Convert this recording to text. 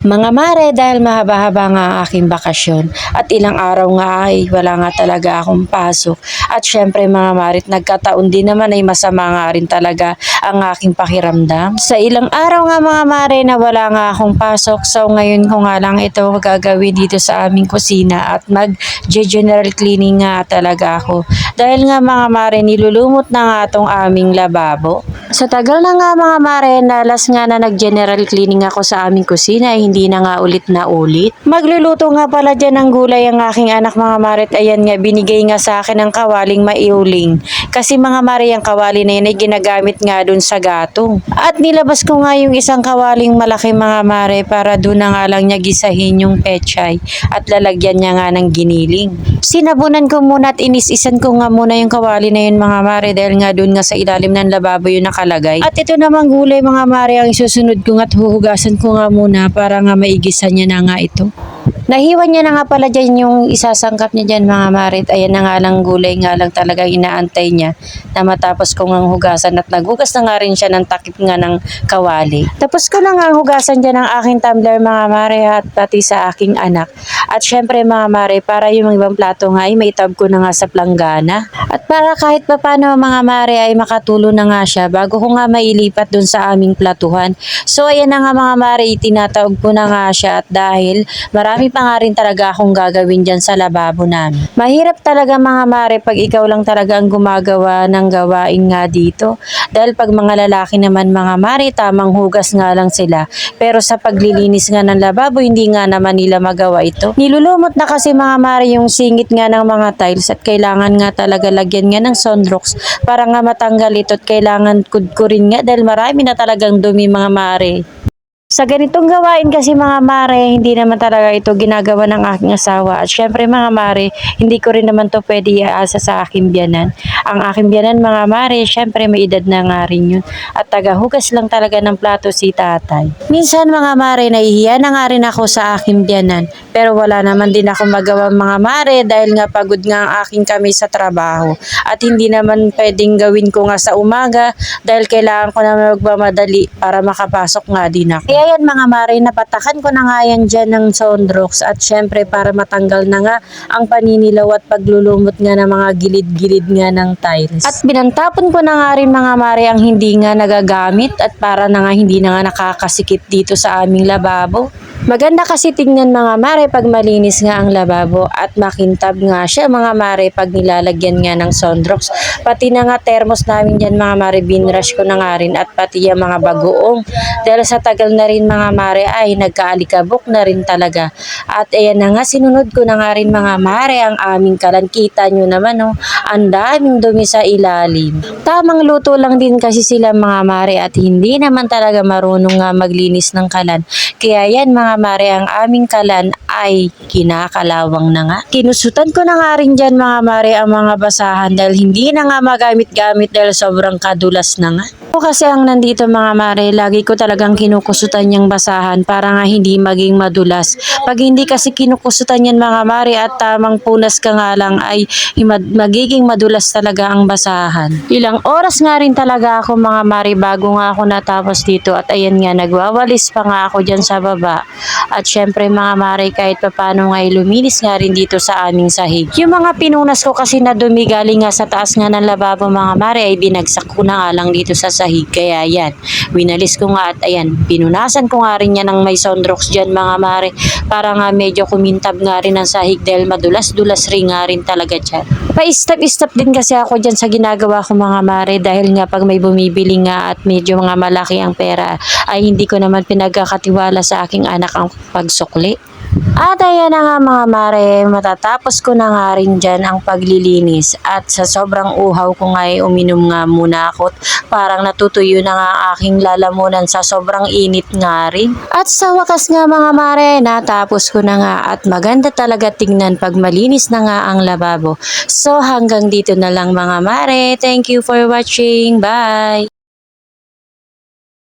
Mga mare, dahil mahaba-haba nga ang aking bakasyon at ilang araw nga ay wala nga talaga akong pasok. At syempre mga mare, nagkataon din naman ay masama nga rin talaga ang aking pakiramdam. Sa ilang araw nga mga mare na wala nga akong pasok, so ngayon ko nga lang ito gagawin dito sa aming kusina at mag-general cleaning nga talaga ako. Dahil nga mga mare, nilulumot na nga itong aming lababo. Sa tagal na nga mga mare, nalas nga na nag-general cleaning ako sa aming kusina, eh, hindi na nga ulit na ulit. Magluluto nga pala dyan ng gulay ang aking anak mga mare at ayan nga, binigay nga sa akin ng kawaling maiuling. Kasi mga mare, ang kawali na yun ay ginagamit nga dun sa gatong. At nilabas ko nga yung isang kawaling malaki mga mare para dun na nga lang niya gisahin yung pechay at lalagyan niya nga ng giniling. Sinabunan ko muna at inisisan ko nga muna yung kawali na yun mga mare dahil nga dun nga sa ilalim ng lababo yun nakalagay. At ito namang gulay mga mare ang isusunod ko nga at huhugasan ko nga muna para nga maigisan niya na nga ito. Nahiwan niya na nga pala dyan yung isasangkap niya dyan mga marit. Ayan na nga lang gulay nga lang talaga inaantay niya na matapos ko nga hugasan at naghugas na nga rin siya ng takip nga ng kawali. Tapos ko na nga hugasan dyan ang aking tumbler mga mare at pati sa aking anak. At syempre mga mare para yung ibang plato nga ay maitab ko na nga sa planggana. At para kahit papano mga mare ay makatulo na nga siya bago ko nga mailipat dun sa aming platuhan. So ayan na nga mga mare, tinatawag ko na nga siya at dahil marami pa nga rin talaga akong gagawin dyan sa lababo namin. Mahirap talaga mga mare pag ikaw lang talaga ang gumagawa ng gawain nga dito. Dahil pag mga lalaki naman mga mare, tamang hugas nga lang sila. Pero sa paglilinis nga ng lababo, hindi nga naman nila magawa ito. Nilulumot na kasi mga mare yung singit nga ng mga tiles at kailangan nga talaga lagyan nga ng sunrocks para nga matanggal ito at kailangan kudkurin nga dahil marami na talagang dumi mga mare. Sa ganitong gawain kasi mga mare, hindi naman talaga ito ginagawa ng aking asawa. At syempre mga mare, hindi ko rin naman to pwede iasa sa aking biyanan. Ang aking biyanan mga mare, syempre may edad na nga rin yun. At tagahugas lang talaga ng plato si tatay. Minsan mga mare, nahihiya na nga rin ako sa aking biyanan. Pero wala naman din ako magawa mga mare dahil nga pagod nga ang aking kami sa trabaho. At hindi naman pwedeng gawin ko nga sa umaga dahil kailangan ko na magmamadali para makapasok nga din ako. Kaya yan mga mare, napatakan ko na nga yan dyan ng Sondrox at syempre para matanggal na nga ang paninilaw at paglulumot nga ng mga gilid-gilid nga ng tiles. At binantapon ko na nga rin mga mare ang hindi nga nagagamit at para na nga hindi na nga nakakasikip dito sa aming lababo. Maganda kasi tingnan mga mare pag malinis nga ang lababo at makintab nga siya mga mare pag nilalagyan nga ng Sondrox. Pati na nga thermos namin dyan mga mare binrush ko na nga rin at pati yung mga bagoong. Dahil sa tagal na rin mga mare ay nagkaalikabok na rin talaga. At ayan na nga sinunod ko na nga rin mga mare ang aming kalan. Kita nyo naman oh, ang daming dumi sa ilalim. Tamang luto lang din kasi sila mga mare at hindi naman talaga marunong nga maglinis ng kalan. Kaya yan mga mare, ang aming kalan ay kinakalawang na nga. Kinusutan ko na nga rin dyan mga mare ang mga basahan dahil hindi na nga magamit-gamit dahil sobrang kadulas na nga. Ako kasi ang nandito mga mare, lagi ko talagang kinukusutan yung basahan para nga hindi maging madulas. Pag hindi kasi kinukusutan yan mga mare at tamang punas ka nga lang ay magiging madulas talaga ang basahan. Ilang oras nga rin talaga ako mga mare bago nga ako natapos dito at ayan nga nagwawalis pa nga ako dyan sa baba. At syempre mga mare kahit papano nga luminis nga rin dito sa aming sahig. Yung mga pinunas ko kasi na dumi galing nga sa taas nga ng lababo mga mare ay binagsak ko na nga lang dito sa sahig. Kaya yan, winalis ko nga at ayan, pinunasan ko nga rin yan ng may soundrocks dyan mga mare para nga medyo kumintab nga rin ang sahig dahil madulas-dulas rin nga rin talaga dyan. Pa-step-step din kasi ako dyan sa ginagawa ko mga mare dahil nga pag may bumibili nga at medyo mga malaki ang pera ay hindi ko naman pinagkakatiwala sa aking anak ang pagsukli. At ayan na nga mga mare, matatapos ko na nga rin dyan ang paglilinis at sa sobrang uhaw ko nga ay uminom nga muna ako parang natutuyo na nga aking lalamunan sa sobrang init nga rin. At sa wakas nga mga mare, natapos ko na nga at maganda talaga tingnan pag malinis na nga ang lababo. So hanggang dito na lang mga mare, thank you for watching, bye!